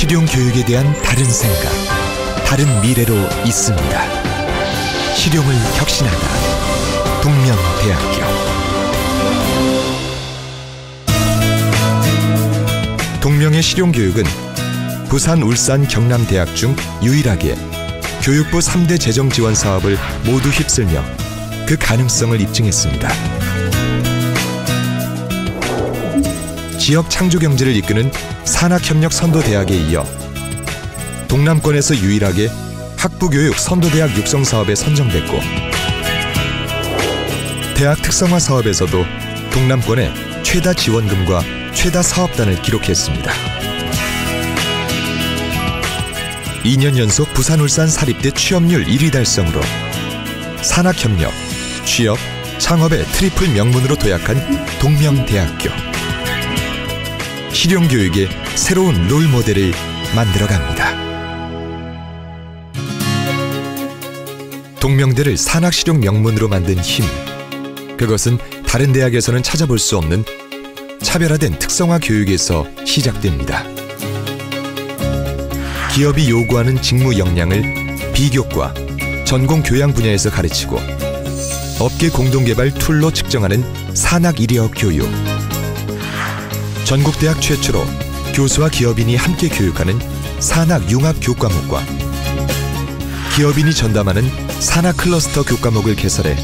실용 교육에 대한 다른 생각, 다른 미래로 있습니다. 실용을 혁신하다. 동명대학교. 동명의 실용 교육은 부산, 울산, 경남 대학 중 유일하게 교육부 3대 재정 지원 사업을 모두 휩쓸며 그 가능성을 입증했습니다. 지역 창조 경제를 이끄는 산학협력 선도대학에 이어 동남권에서 유일하게 학부교육 선도대학 육성 사업에 선정됐고 대학 특성화 사업에서도 동남권의 최다 지원금과 최다 사업단을 기록했습니다. 2년 연속 부산 울산 사립대 취업률 1위 달성으로 산학협력, 취업, 창업의 트리플 명문으로 도약한 동명대학교. 실용교육의 새로운 롤 모델을 만들어갑니다. 동명대를 산학실용 명문으로 만든 힘. 그것은 다른 대학에서는 찾아볼 수 없는 차별화된 특성화 교육에서 시작됩니다. 기업이 요구하는 직무 역량을 비교과 전공 교양 분야에서 가르치고 업계 공동개발 툴로 측정하는 산학 이력 교육. 전국 대학 최초로 교수와 기업인이 함께 교육하는 산학 융합 교과목과 기업인이 전담하는 산학 클러스터 교과목을 개설해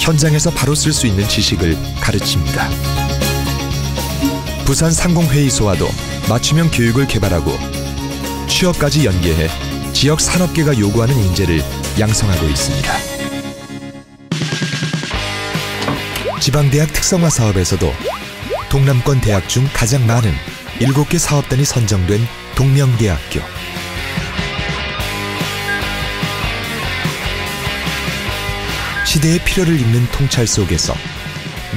현장에서 바로 쓸 수 있는 지식을 가르칩니다. 부산 상공회의소와도 맞춤형 교육을 개발하고 취업까지 연계해 지역 산업계가 요구하는 인재를 양성하고 있습니다. 지방대학 특성화 사업에서도 동남권 대학 중 가장 많은 7개 사업단이 선정된 동명대학교. 시대의 필요를 잇는 통찰 속에서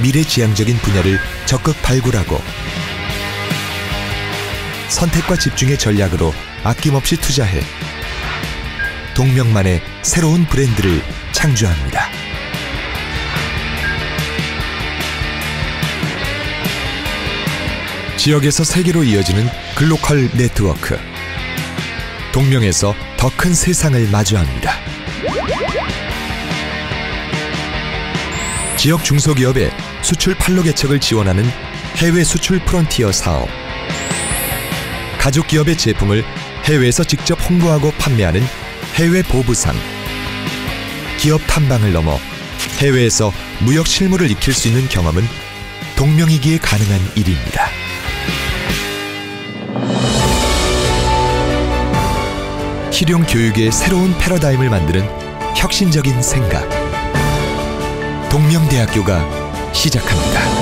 미래지향적인 분야를 적극 발굴하고 선택과 집중의 전략으로 아낌없이 투자해 동명만의 새로운 브랜드를 창조합니다. 지역에서 세계로 이어지는 글로컬 네트워크. 동명에서 더 큰 세상을 마주합니다. 지역 중소기업의 수출 판로 개척을 지원하는 해외 수출 프론티어 사업. 가족 기업의 제품을 해외에서 직접 홍보하고 판매하는 해외 보부상. 기업 탐방을 넘어 해외에서 무역 실무를 익힐 수 있는 경험은 동명이기에 가능한 일입니다. 실용 교육의 새로운 패러다임을 만드는 혁신적인 생각. 동명대학교가 시작합니다.